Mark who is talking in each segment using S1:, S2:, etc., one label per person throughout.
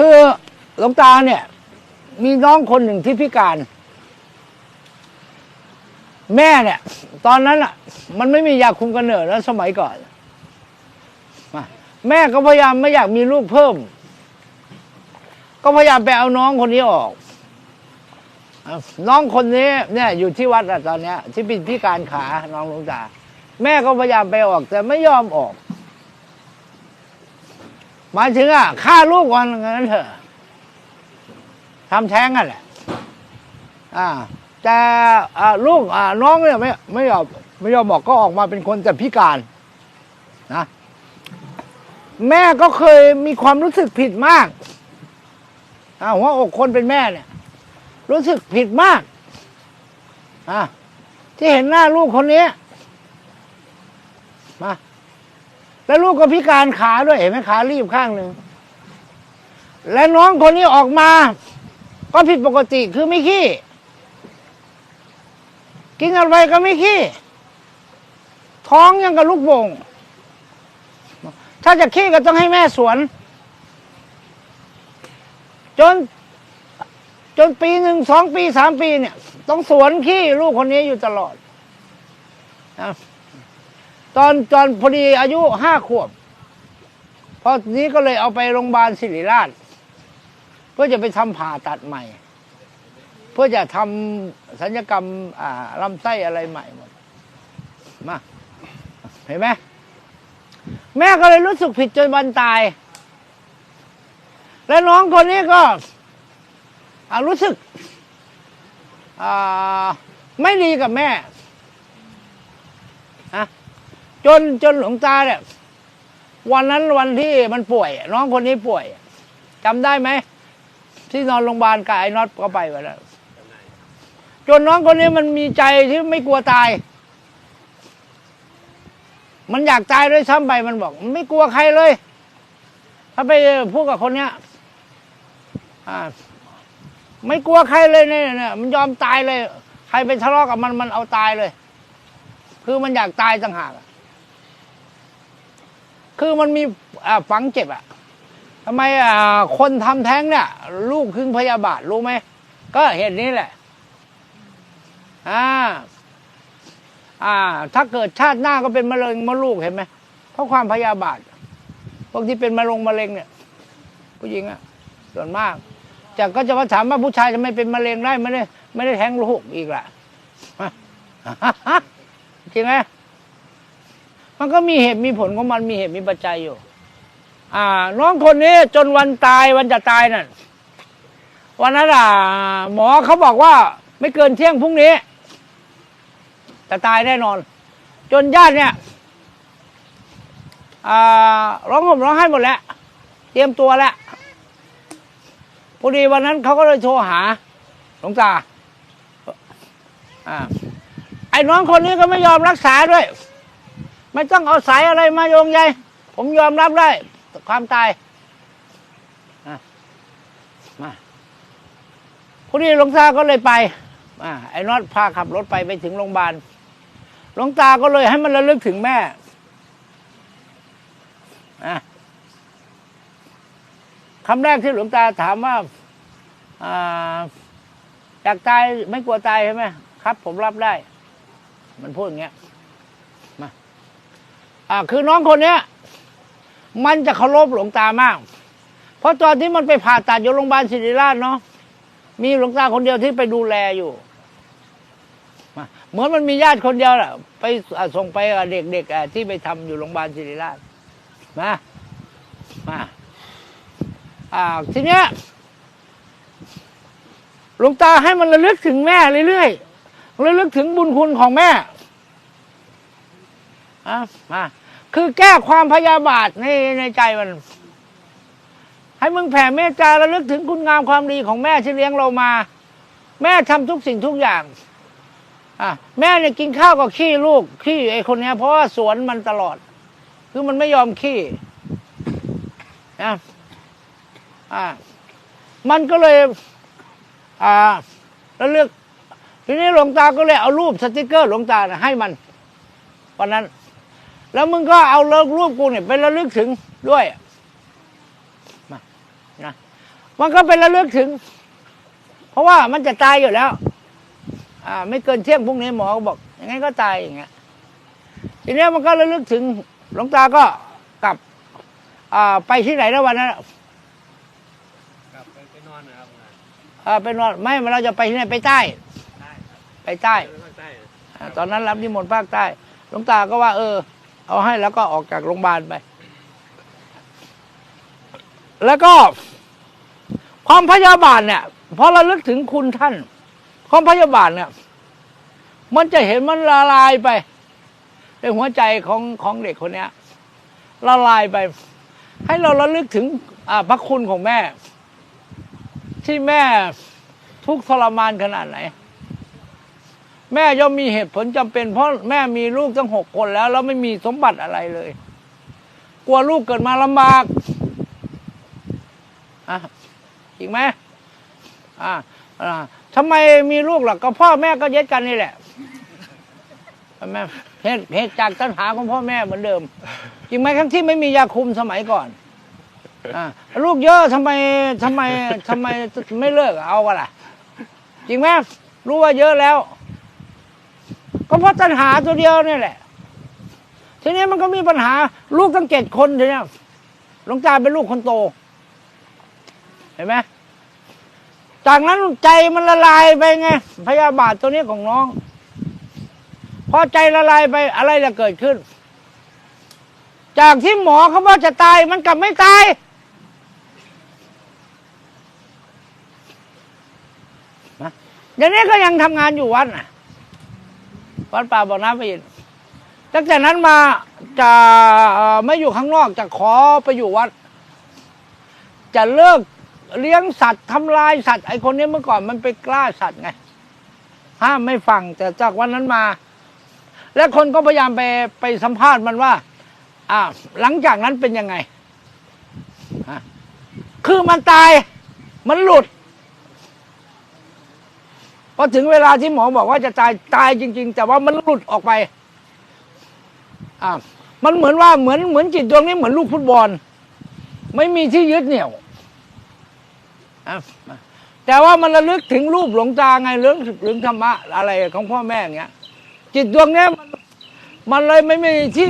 S1: คือหลวงตาเนี่ย มีน้องคนหนึ่งที่พิการ แม่เนี่ย ตอนนั้นอะ มันไม่มียาคุมกำเนิดแล้วสมัยก่อนมาแม่ก็พยายามไม่อยากมีลูกเพิ่ม ก็พยายามไปเอาน้องคนนี้ออก น้องคนนี้ เนี่ย อยู่ที่วัดอะตอนเนี้ย ที่เป็นพิการขาน้องหลวงตา แม่ก็พยายามไปออก แต่ไม่ยอมออก หมายถึงอะฆ่าลูกก่อนงั้นเถอะทำแท้งกันแหละอ่า แต่อ่าลูกอ่าน้องเนี่ยไม่ไม่ยอมไม่ยอมบอกก็ออกมาเป็นคนแต่พิการนะแม่ก็เคยมีความรู้สึกผิดมากอ่าหัวอกคนเป็นแม่เนี่ย รู้สึกผิดมากอ่าที่เห็นหน้าลูกคนนี้มา แล้วลูกก็พิการขาด้วยเห็นไหมขารีบข้างหนึ่งและน้องคนนี้ออกมา ก็ผิดปกติคือไม่ขี้ กินอะไรก็ไม่ขี้ ท้องยังกับลูกโป่งถ้าจะขี้ก็ต้องให้แม่สวน จน จนปีหนึ่งสองปีสามปีเนี่ย ต้องสวนขี้ลูกคนนี้อยู่ตลอดนะ ตอนตอนพอดีอายุห้าขวบ พอนี้ก็เลยเอาไปโรงพยาบาลศิริราช เพื่อจะไปทำผ่าตัดใหม่ เพื่อจะทำสัญญกรรมอ่าลำไส้อะไรใหม่หมด มา เห็นไหมแม่ก็เลยรู้สึกผิดจนวันตาย และน้องคนนี้ก็รู้สึกอ่าไม่ดีกับแม่ จนจนหลวงตาเนี่ย วันนั้นวันที่มันป่วย น้องคนนี้ป่วยจำได้ไหมที่นอนโรงพยาบาลกับไอ้น็อตก็ไปไปแล้วจนน้องคนนี้มันมีใจที่ไม่กลัวตาย มันอยากตายด้วยซ้ำไปมันบอก ไม่กลัวใครเลย ถ้าไปพูดกับคนเนี้ยอ่าไม่กลัวใครเลยเนี่ยเนี่ยมันยอมตายเลย ใครไปทะเลาะกับมันมันเอาตายเลย คือมันอยากตายต่างหากอะ คือมันมีฝังเจ็บอะทำไมคนทำแท้งเนี่ย ลูกครึ่งพยาบาทรู้ไหม ก็เหตุนี้แหละ อ่า อ่า ถ้าเกิดชาติหน้าก็เป็นมะเร็งมดลูกเห็นไหมเพราะความพยาบาทพวกที่เป็นมะเร็งมะเร็งเนี่ย ผู้หญิงอะส่วนมากแต่ก็จะมาถามว่าผู้ชายจะไม่เป็นมะเร็งได้ไม่ได้ ไม่ได้แท้งลูกอีกล่ะฮะจริงไหม มันก็มีเหตุมีผลของมันมีเหตุมีปัจจัยอยู่ อ่า น้องคนนี้จนวันตายวันจะตายนั่นวันนั้นอะหมอเขาบอกว่า ไม่เกินเที่ยงพรุ่งนี้จะตายแน่นอน จนญาติเนี่ยอ่าร้องห่มร้องไห้หมดแล้วเตรียมตัวแล้วพอดีวันนั้นเขาก็เลยโทรหาหลวงตาอ่าไอ้น้องคนนี้ก็ไม่ยอมรักษาด้วย ไม่ต้องเอาสายอะไรมาโยงใยผมยอมรับได้ความตายมาพอดีหลวงตาก็เลยไปอ่าไอ้น็อตพาขับรถไปไปถึงโรงพยาบาลหลวงตาก็เลยให้มันระลึกถึงแม่อะคำแรกที่หลวงตาถามว่าอ่าอยากตายไม่กลัวตายใช่ไหมครับ ผมรับได้ มันพูดอย่างเงี้ย อ่าคือน้องคนเนี้ย มันจะเคารพหลวงตามาก เพราะตอนที่มันไปผ่าตัดอยู่โรงพยาบาลศิริราชเนาะมีหลวงตาคนเดียวที่ไปดูแลอยู่ เหมือนมันมีญาติคนเดียวแหละไปส่งไปเด็กๆที่ไปทำอยู่โรงพยาบาลศิริราชมามาอ่าทีเนี้ยหลวงตาให้มันระลึกถึงแม่เรื่อยๆระลึกถึงบุญคุณของแม่ อะมาคือแก้ความพยาบาทในในใจมัน ให้มึงแผ่เมตตาระลึกถึงคุณงามความดีของแม่ที่เลี้ยงเรามา แม่ทำทุกสิ่งทุกอย่างอะแม่เนี่ยกินข้าวกับขี้ลูกขี้ไอ้คนเนี้ยเพราะว่าสวนมันตลอด คือมันไม่ยอมขี้นะอ่ามันก็เลย อ่าระลึกทีนี้หลวงตาก็เลยเอารูปสติกเกอร์หลวงตานะให้มันวันนั้น แล้วมึงก็เอาเลิกรูปกูเนี่ยไประลึกถึงด้วยมานะมันก็เป็นระลึกถึง เพราะว่ามันจะตายอยู่แล้ว อ่า ไม่เกินเที่ยงพรุ่งนี้หมอก็บอกยังไงก็ตายอย่างเงี้ยทีเนี้ยมันก็ระลึกถึงหลวงตาก็กลับ อ่า ไปที่ไหนแล้ววันนั้น
S2: กลับไปไปนอนนะครับ
S1: อ่าไปนอนไม่เราจะไปที่ไหนไปใต้
S2: ได้ครับ
S1: ไปใต้
S2: ไปภาคใต้
S1: อ่าตอนนั้นรับนิมนต์ภาคใต้หลวงตาก็ว่า เออ เอาให้แล้วก็ออกจากโรงพยาบาลไป แล้วก็ ความพยาบาทเนี่ยพอเราลึกถึงคุณท่าน ความพยาบาทเนี่ย มันจะเห็นมันละลายไปในหัวใจของของเด็กคนเนี้ยละลายไป ให้เราระลึกถึงพระคุณของแม่ ที่แม่ทุกทรมานขนาดไหน แม่ย่อมมีเหตุผลจำเป็น เพราะแม่มีลูกตั้งหกคนแล้ว แล้วไม่มีสมบัติอะไรเลย กลัวลูกเกิดมาลำบากอะจริงไหมอ่าอ่าทำไมมีลูกล่ะก็พ่อแม่ก็เย็ดกันนี่แหละใช่ไหมเหตุเหตุจากตัณหาของพ่อแม่เหมือนเดิม จริงไหมทั้งที่ไม่มียาคุมสมัยก่อนอ่าลูกเยอะทำไมทำไมทำไมไม่เลิกเอาวะล่ะ จริงไหมรู้ว่าเยอะแล้ว ก็เพราะตัณหาตัวเดียวนี่แหละ ทีนี้มันก็มีปัญหา ลูกตั้งเจ็ดคนทีเนี้ยหลวงตาเป็นลูกคนโต เห็นไหมจากนั้นใจมันละลายไปไง พยาบาทตัวนี้ของน้อง พอใจละลายไปอะไรจะเกิดขึ้น จากที่หมอเขาว่าจะตายมันกลับไม่ตายนะอย่างนี้ก็ยังทำงานอยู่วัดน่ะ วัดป่าบ่อน้ำพระอินตั้งแต่นั้นมาจะไม่อยู่ข้างนอกจะขอไปอยู่วัด จะเลิกเลี้ยงสัตว์ทำลายสัตว์ไอคนนี้เมื่อก่อนมันไปกล้าสัตว์ไงห้ามไม่ฟังแต่จากวันนั้นมา และคนก็พยายามไปไปสัมภาษณ์มันว่า อ่า หลังจากนั้นเป็นยังไงคือมันตาย มันหลุด พอถึงเวลาที่หมอบอกว่าจะตายตายจริง ๆ แต่ว่ามันหลุดออกไปอ่ามันเหมือนว่าเหมือนเหมือนจิตดวงนี้เหมือนลูกฟุตบอล ไม่มีที่ยึดเหนี่ยวอะแต่ว่ามันระลึกถึงรูปหลวงตาไงเรื่องถึงธรรมะอะไรของพ่อแม่อย่างเงี้ย จิตดวงเนี้ยมันมันเลยไม่มีที่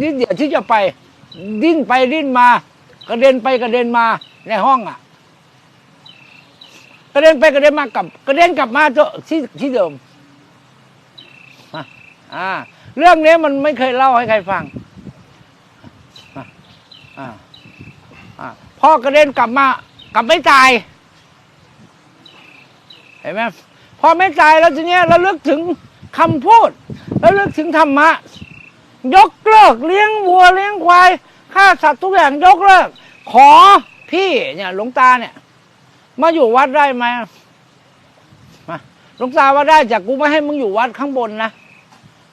S1: นิดเดียวที่จะไป ดิ้นไปดิ้นมากระเด็นไปกระเด็นมาในห้องอะ กระเด็นไปกระเด็นมากลับกระเด็นกลับมาที่ที่ที่เดิมอะอ่า เรื่องนี้มันไม่เคยเล่าให้ใครฟังอ่อ่าอ่อกระเด็นกลับมากลับไม่ตาย เห็นไหมพอไม่ตายแล้วทีเนี้ยระลึกถึงคำพูดระลึกถึงธรรมะ ยกเลิกเลี้ยงวัวเลี้ยงควายฆ่าสัตว์ทุกอย่างยกเลิก ขอพี่เนี่ยหลวงตาเนี่ย มาอยู่วัดได้ไหมมาหลวงตาว่าได้จากกูไม่ให้มึงอยู่วัดข้างบนนะ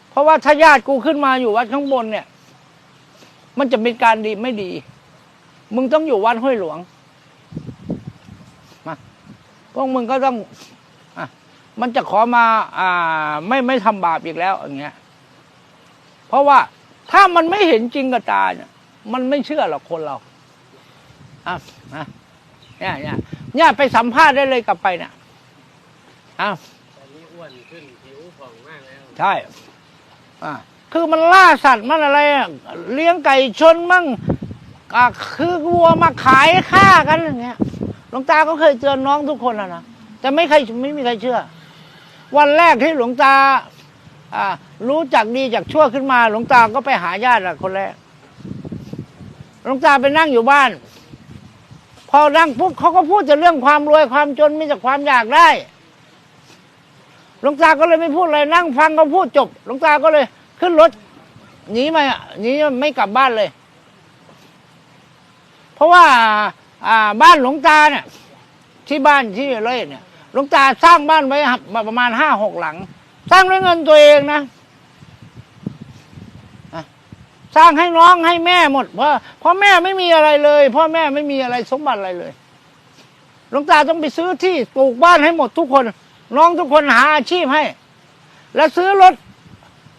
S1: เพราะว่าถ้าญาติกูขึ้นมาอยู่วัดข้างบนเนี่ย มันจะเป็นการดีไม่ดี มึงต้องอยู่วัดห้วยหลวงมาพวกมึงก็ต้องอะมันจะขอมา อ่า ไม่ไม่ทำบาปอีกแล้วอย่างเงี้ย เพราะว่าถ้ามันไม่เห็นจริงกับตาเนี่ย มันไม่เชื่อหรอกคนเราอะอะเนี่ยเนี่ย เนี่ยไปสัมภาษณ์ได้เลยกลับไปเนี่ยอ้าว
S2: ตอนนี้อ้วนขึ้นผิวผ่องมากแล้ว
S1: ใช่อ่าคือมันล่าสัตว์มันอะไรอะเลี้ยงไก่ชนมั่งอ่าคือวัวมาขายฆ่ากันอย่างเงี้ยหลวงตาก็เคยเตือนน้องทุกคนแล้วนะแต่ไม่ใครไม่มีใครเชื่อ วันแรกที่หลวงตาอ่ารู้จักดีจากชั่วขึ้นมา หลวงตาก็ไปหาญาติอะคนแรกหลวงตาไปนั่งอยู่บ้าน พอนั่งปุ๊บเขาก็พูดแต่เรื่องความรวยความจนมีแต่ความอยากได้ หลวงตาก็เลยไม่พูดอะไรนั่งฟังเขาพูดจบ หลวงตาก็เลยขึ้นรถหนีมาหนีไม่กลับบ้านเลย เพราะว่าอ่าบ้านหลวงตาเนี่ย ที่บ้านที่เลยเนี่ย หลวงตาสร้างบ้านไว้ประมาณห้าหกหลัง สร้างด้วยเงินตัวเองนะ สร้างให้น้องให้แม่หมดเพราะเพราะแม่ไม่มีอะไรเลย พ่อแม่ไม่มีอะไรสมบัติอะไรเลยหลวงตาต้องไปซื้อที่ปลูกบ้านให้หมดทุกคน น้องทุกคนหาอาชีพให้ แล้วซื้อรถ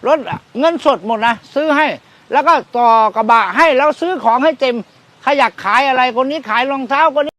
S1: รถเงินสดหมดนะซื้อให้ แล้วก็ต่อกระบะให้แล้วซื้อของให้เต็มใครอยากขายอะไรคนนี้ขายรองเท้าคนนี้